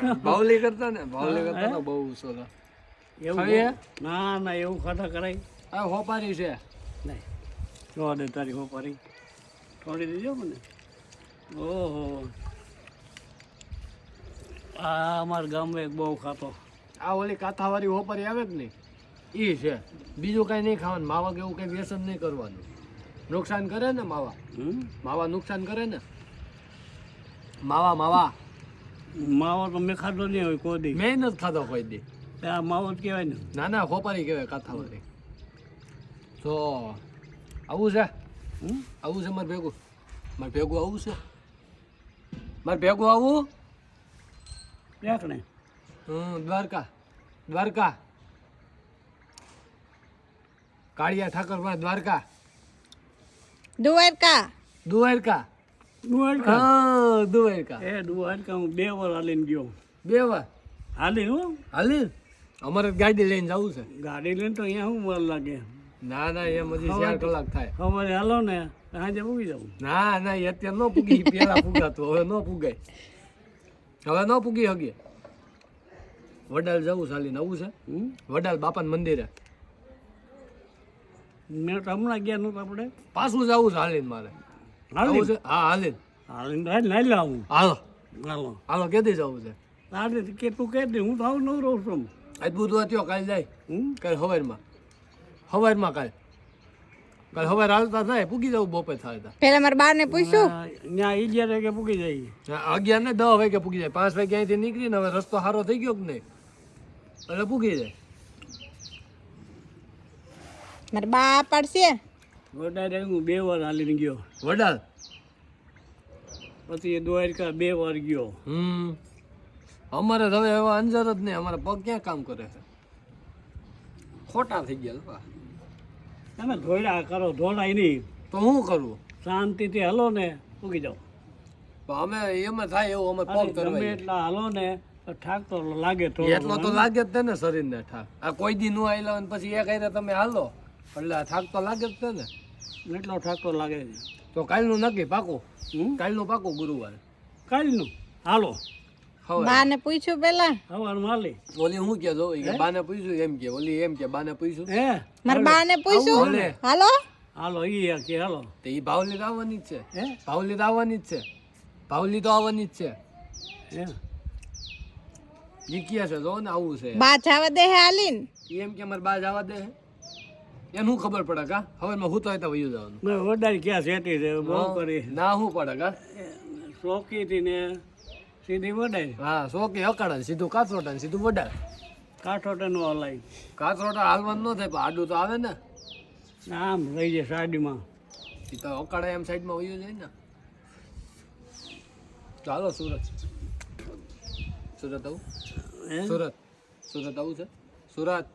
બાવલી કરતા ને બાવલી કરતા તો બહુ સોલા એવું ખાઈએ? ના ના એવું ખાતા કરાય. આ હોપારી છે. નહીં. જોવા દે તારી હોપારી. છોડી દેજો મને. ઓહો. આ અમારા ગામમાં એક બહુ ખાતો. આ ઓલી કાથાવાળી હોપારી આવે જ નહીં. એ છે. બીજું કાંઈ નહીં ખાવાનું. માવા કે એવું કઈ વ્યસન નહીં કરવાનું. નુકસાન કરે ને માવા? માવા નુકસાન કરે ને. માવા માવા. માવો તો મેં ખાધો નહીં હોય કોઈ દી. મેં નથી ખાધો કોઈ દી. આ માવો જ કહેવાય ને. ના ના ખોપારી કહેવાય કાથાવાળી. તો આવું છે? હમ? આવું છે મારે ભેગું? મારે ભેગું આવું છે? મારે ભેગું આવું? દેખ ને હમ દ્વારકા. દ્વારકા. કાળિયા ઠાકર દ્વારકા. દ્વારકા. દ્વારકા. દ્વારકા હા દ્વારકા એ દ્વારકા હું બે વાર હાલીને ગયો. બે વાર? હાલી હું? હાલી? અમારે ગાડી લઈને જવું છે. ગાડી લઈને તો અહીંયા શું વાર લાગે? ના ના એમ હજી ચાર કલાક થાય. સવારે હાલો ને સાંજે પૂગી જાઉં. ના ના એ અત્યારે ન પૂગી પેલા પૂગાતું હવે ન પૂગાય હવે ન પૂગી હગીએ વડાલ જવું ચાલીને આવું છે? વડાલ બાપાના મંદિરે. મેં તો હમણાં ગયા નહોતા આપણે. પાછું જવું છે હાલીને મારે. હાલી. છે? હા હાલીને હાલીને તો હાલ નાઈ લાવું હાલો. હાલો. હાલો કેદી જવું છે? આજે કે તું કહે દે હું આવું નવ રહું છું. આજ બુધવાર થયો કાલ જાય. હમ? કાલ હવારમાં. હવારમાં કાલ. કાલ હવે હાલતા થાય પૂગી જવું બપોર થાય પેલા મારા બાર ને પૂછ્યું ત્યાં અગિયાર વાગે પૂગી જાય. અગિયાર ને દસ વાગે પૂગી જાય. પાંચ વાગે અહીંથી નીકળીને હવે રસ્તો સારો થઈ ગયો કે નહીં? એટલે પૂગી જાય. મારા બા પાડશે વધારે હું બે વાર હાલીને ગયો. વડાલ પછી દ્વારકા બે વાર ગયો. હમ. અમારે હવે એવા અંજાર જ નહીં અમારા પગ ક્યાં કામ કરે છે? ખોટા થઈ ગયા લોકો. તમે ધોળા કરો ધોળાય નહીં. તો હું કરું? શાંતિથી હાલો ને ઉગી જાઓ. અમે એમાં થાય એવું અમે પગ કરવા એટલા હાલો ને ઠાક તો લાગે થોડો એટલો તો લાગે જ ને શરીરને ઠાક. આ કોઈ દી નું આવેલા ને પછી એક હારે તમે હાલો. એટલે થાક તો લાગે જ છે ને. એટલો થાક તો લાગે છે તો કાલનું નક્કી પાકું? કાલનું પાકું ગુરુવારે. કાલનું? હાલો. હવે પૂછ્યું પેલા? સવારમાં હાલી. ઓલી હું કે જો? કે બાને પૂછ્યું એમ કે. ઓલી એમ કે બાને પૂછ્યું. હે? મારા બા પૂછ્યું? હાલો. હાલો? ઈ કે હાલો. તો ઈ ભાવલી તો આવવાની જ છે. હે? ભાવલી તો આવવાની જ છે. ભાવલી તો આવવાની જ છે. હે? ઈ છે જો ને આવું છે. બા જવા દે હે હાલીન એમ કે મારે બા જવા દે એને ખબર પડે કા? હવે મેં હું તો વયું જવાનું. વડાઈ ક્યાં સેટી છે? બહુ કરી. ના શું પડે કા? ચોકીથી ને સીધી વડાઈ હા સો અકડે સીધું કાથરોટા ને સીધું વડા નો હલાય. કાથરોટા હાલવાનું ન થાય પણ આડું તો આવે ને. આમ રહી જાય સાડીમાં. એ તો અકડે એમ સાઈડમાં વયું જાય ને. ચાલો સુરત. સુરત આવું? સુરત. સુરત આવું છે? સુરત.